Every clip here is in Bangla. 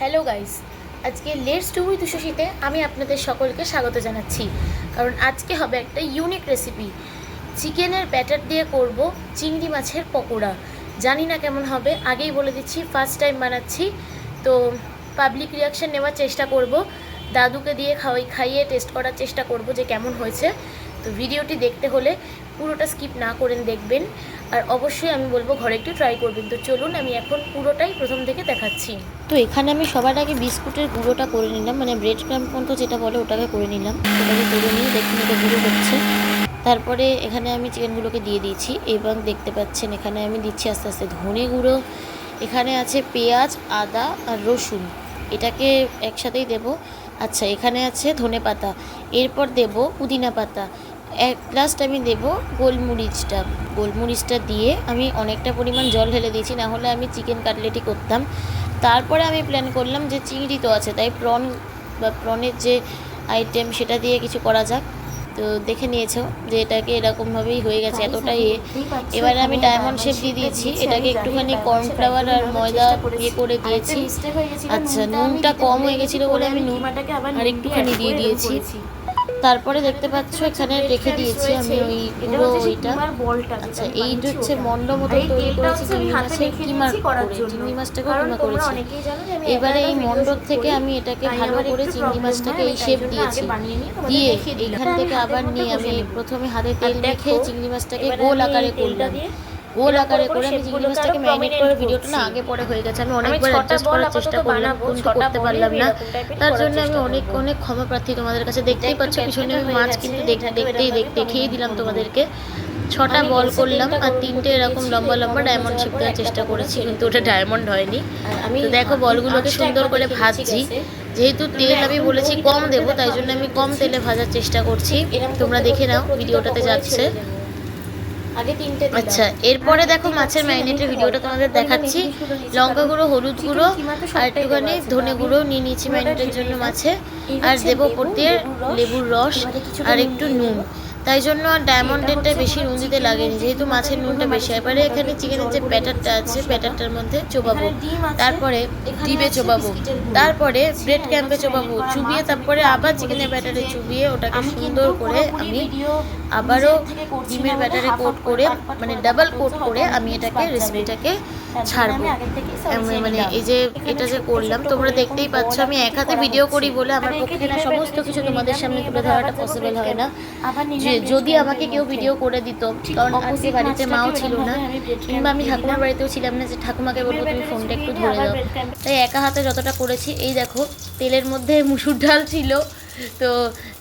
হ্যালো গাইস, আজকে লেটস টু উইথ উষসীতে আমি আপনাদের সকলকে স্বাগত জানাচ্ছি। কারণ আজকে হবে একটা ইউনিক রেসিপি চিকেনের ব্যাটার দিয়ে করব চিংড়ি মাছের পকোড়া। জানি না কেমন হবে, আগেই বলে দিচ্ছি ফার্স্ট টাইম বানাচ্ছি। তো পাবলিক রিয়াকশন নেওয়ার চেষ্টা করব। দাদুকে দিয়ে খাওয়াই, খাইয়ে টেস্ট করার চেষ্টা করব যে কেমন হয়েছে। তো ভিডিওটি দেখতে হলে পুরোটা স্কিপ না করেন দেখবেন। আর অবশ্যই আমি বলব, ঘরে একটু ট্রাই করবেন। তো চলুন, আমি এখন পুরোটাই প্রথম থেকে দেখাচ্ছি তো এখানে আমি সবার আগে বিস্কুটের গুঁড়োটা করে নিলাম মানে ব্রেড ক্রাম পর্যন্ত যেটা বলে ওটাকে করে নিলাম। ওটাকে করে নিয়ে দেখুন এটা গুঁড়ো হচ্ছে। তারপরে এখানে আমি চিকেনগুলোকে দিয়ে দিয়েছি, এবং দেখতে পাচ্ছেন এখানে আমি দিচ্ছি আস্তে আস্তে ধনে গুঁড়ো। এখানে আছে পেঁয়াজ, আদা আর রসুন। এটাকে একসাথেই দেব। আচ্ছা এখানে আছে ধনে পাতা। এরপর দেব পুদিনা পাতা। লাস্ট আমি দেব গোলমরিচটা। গোলমরিচটা দিয়ে আমি অনেকটা পরিমাণ জল ঢেলে দিয়েছি না হলে আমি চিকেন কাটলেটই করতাম। তারপরে আমি প্ল্যান করলাম যে চিংড়ি তো আছে তাই প্রন বা প্রনের যে আইটেম সেটা দিয়ে কিছু করা যাক। তো দেখে নিয়েছো যে এটাকে এরকমভাবেই হয়ে গেছে এতটাই এ। এবারে আমি ডায়মন্ড শেপ দিয়ে দিয়েছি এটাকে একটুখানি কর্নফ্লাওয়ার আর ময়দা ইয়ে করে দিয়েছি। আচ্ছা নুনটা কম হয়ে গেছিল বলে আমি নুন আর একটুখানি দিয়ে দিয়েছি। তারপরে দেখতে পাচ্ছ এখানে রেখে দিয়েছি আমি ওই পুরো ওইটা। আচ্ছা এই হচ্ছে মন্ড মতো তৈরি করেছি চিংড়ি মাছের কিমা করে? চিংড়ি মাছটাকে কিমা করেছি? এবারে এই মন্ডপ থেকে আমি এটাকে ভালো করে চিংড়ি মাছটাকে এই শেপ দিয়েছি। দিয়ে এখান থেকে আবার নিয়ে আমি প্রথমে হাতে তেল মেখে চিংড়ি মাছটাকে গোল আকারে করলাম। গোল আকারে করে আমি চিংড়ি মাছটাকে ম্যারিনেট করে ভিডিওটা না আগে পরে হয়ে গেছে। আমি অনেকবার অ্যাডজাস্ট করার চেষ্টা করলাম কিন্তু করতে পারলাম না। তার জন্য আমি অনেক অনেক ক্ষমা প্রার্থী তোমাদের কাছে দেখতেই পাচ্ছ পিছনে আমি মাছ কিন্তু দেখ- দেখতেই দেখ- দেখিয়েই দিলাম তোমাদেরকে। ছটা বল করলাম আর তিনটে এরকম লম্বা লম্বা ডায়মন্ড শেপ দেওয়ার চেষ্টা করেছি কিন্তু ওটা ডায়মন্ড হয়নি। তো দেখো বলগুলোকে সুন্দর করে ভাজছি। যেহেতু তেল আমি বলেছি কম দেবো তাই জন্য আমি কম তেলে ভাজার চেষ্টা করছি। তোমরা দেখে নাও ভিডিওটাতে যাচ্ছে। আগে তিনটে আচ্ছা এরপরে দেখো মাছের ম্যারিনেটের ভিডিওটা তোমাদের দেখাচ্ছি। লঙ্কা গুঁড়ো হলুদ গুঁড়ো আর একটুখানি ধনে গুঁড়ো নিয়ে নিয়েছি ম্যারিনেটের জন্য মাছে। আর দেবো ওপর দিয়ে লেবুর রস আর একটু নুন। তাই জন্য আর ডায়মন্ডেরটা বেশি নুন দিতে লাগেনি। যেহেতু মাছের নুনটা বেশি এবারে এখানে চিকেনের যে ব্যাটারটা আছে ব্যাটারটার মধ্যে চোবাবো। তারপরে ডিবে চোবাবো। তারপরে ব্রেড ক্যাম্পে চোবাবো। চুবিয়ে তারপরে আবার চিকেনের ব্যাটারে চুবিয়ে ওটাকে সুন্দর করে আমি আবারও ডিমের ব্যাটারে কোট করে মানে ডাবল কোট করে আমি এটাকে রেসিপিটাকে ছাড়বো। মানে এই যে এটা যে করলাম তোমরা দেখতেই পাচ্ছ আমি এক হাতে ভিডিও করি বলে আমার পক্ষে না সমস্ত কিছু তোমাদের সামনে তুলে ধরাটা পসিবল হয় না। যে যদি আমাকে কেউ ভিডিও করে দিত কারণ আজকে বাড়িতে মাও ছিল না কিংবা আমি ঠাকুমার বাড়িতেও ছিলাম না যে ঠাকুমাকে বলব তুমি ফোনটা একটু ধরে দাও। তাই একা হাতে যতটা করেছি এই দেখো তেলের মধ্যে মুসুর ডাল ছিল তো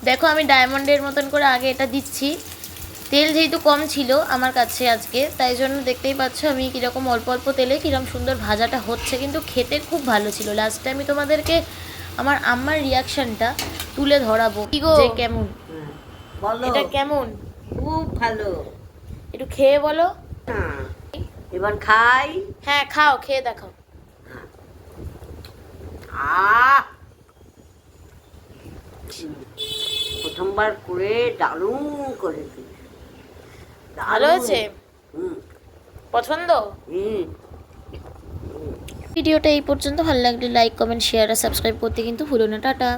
দেখো আমি ডায়মন্ডের মতন করে আগে এটা দিচ্ছি। তেল যেহেতু কম ছিল আমার কাছে আজকে তাই জন্য দেখতেই পাচ্ছ আমি কীরকম অল্প অল্প তেলে কীরকম সুন্দর ভাজাটা হচ্ছে কিন্তু খেতে খুব ভালো ছিল। লাস্টে আমি তোমাদেরকে আমার আম্মার রিয়াকশনটা তুলে ধরাবো। কি গো? কেমন? বলো। এটা কেমন? খুব ভালো। একটু খেয়ে বলো। হ্যাঁ। এবার খাই। হ্যাঁ খাও খেয়ে দেখাও। আহ! প্রথমবার করে দারুণ করেছি। ভালো হয়েছে? হুম। পছন্দ? হুম। ভিডিওটা এই পর্যন্ত। ভালো লাগলে লাইক কমেন্ট শেয়ার আর সাবস্ক্রাইব করতে কিন্তু ভুলো না। টাটা।